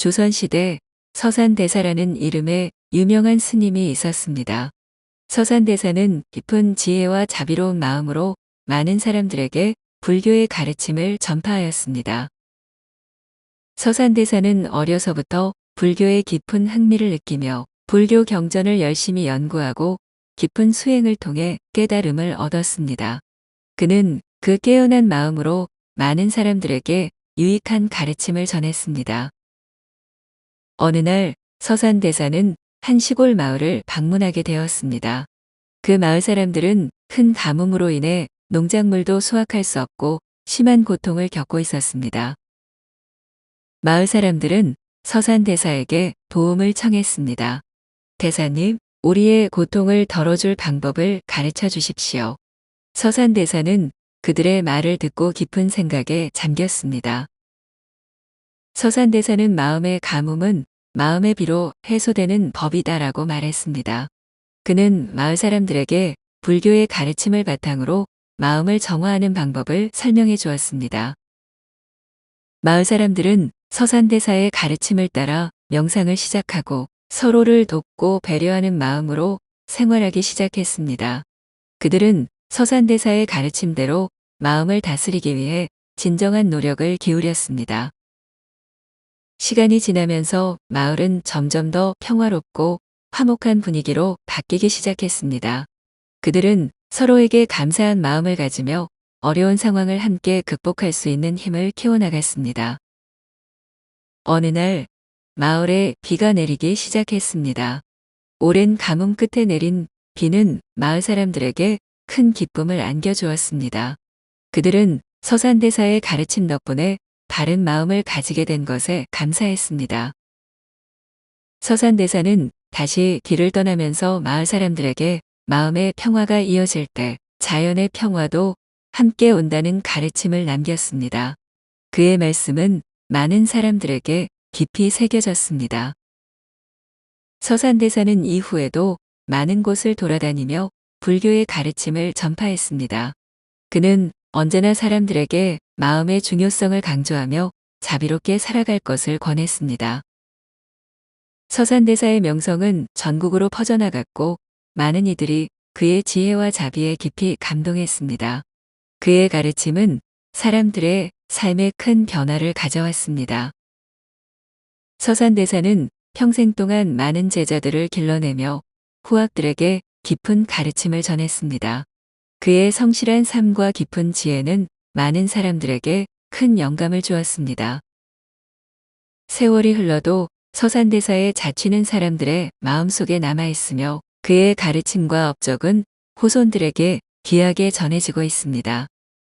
조선시대 서산대사라는 이름의 유명한 스님이 있었습니다. 서산대사는 깊은 지혜와 자비로운 마음으로 많은 사람들에게 불교의 가르침을 전파하였습니다. 서산대사는 어려서부터 불교에 깊은 흥미를 느끼며 불교 경전을 열심히 연구하고 깊은 수행을 통해 깨달음을 얻었습니다. 그는 그 깨어난 마음으로 많은 사람들에게 유익한 가르침을 전했습니다. 어느 날 서산 대사는 한 시골 마을을 방문하게 되었습니다. 그 마을 사람들은 큰 가뭄으로 인해 농작물도 수확할 수 없고 심한 고통을 겪고 있었습니다. 마을 사람들은 서산 대사에게 도움을 청했습니다. 대사님, 우리의 고통을 덜어줄 방법을 가르쳐 주십시오. 서산 대사는 그들의 말을 듣고 깊은 생각에 잠겼습니다. 서산 대사는 마음의 가뭄은 마음의 비로 해소되는 법이다라고 말했습니다. 그는 마을 사람들에게 불교의 가르침을 바탕으로 마음을 정화하는 방법을 설명해 주었습니다. 마을 사람들은 서산대사의 가르침을 따라 명상을 시작하고 서로를 돕고 배려하는 마음으로 생활하기 시작했습니다. 그들은 서산대사의 가르침대로 마음을 다스리기 위해 진정한 노력을 기울였습니다. 시간이 지나면서 마을은 점점 더 평화롭고 화목한 분위기로 바뀌기 시작했습니다. 그들은 서로에게 감사한 마음을 가지며 어려운 상황을 함께 극복할 수 있는 힘을 키워나갔습니다. 어느 날 마을에 비가 내리기 시작했습니다. 오랜 가뭄 끝에 내린 비는 마을 사람들에게 큰 기쁨을 안겨주었습니다. 그들은 서산대사의 가르침 덕분에 바른 마음을 가지게 된 것에 감사했습니다. 서산대사는 다시 길을 떠나면서 마을 사람들에게 마음의 평화가 이어질 때 자연의 평화도 함께 온다는 가르침을 남겼습니다. 그의 말씀은 많은 사람들에게 깊이 새겨졌습니다. 서산대사는 이후에도 많은 곳을 돌아다니며 불교의 가르침을 전파했습니다. 그는 언제나 사람들에게 마음의 중요성을 강조하며 자비롭게 살아갈 것을 권했습니다. 서산대사의 명성은 전국으로 퍼져나갔고 많은 이들이 그의 지혜와 자비에 깊이 감동했습니다. 그의 가르침은 사람들의 삶에 큰 변화를 가져왔습니다. 서산대사는 평생 동안 많은 제자들을 길러내며 후학들에게 깊은 가르침을 전했습니다. 그의 성실한 삶과 깊은 지혜는 많은 사람들에게 큰 영감을 주었습니다. 세월이 흘러도 서산대사의 자취는 사람들의 마음속에 남아있으며 그의 가르침과 업적은 후손들에게 귀하게 전해지고 있습니다.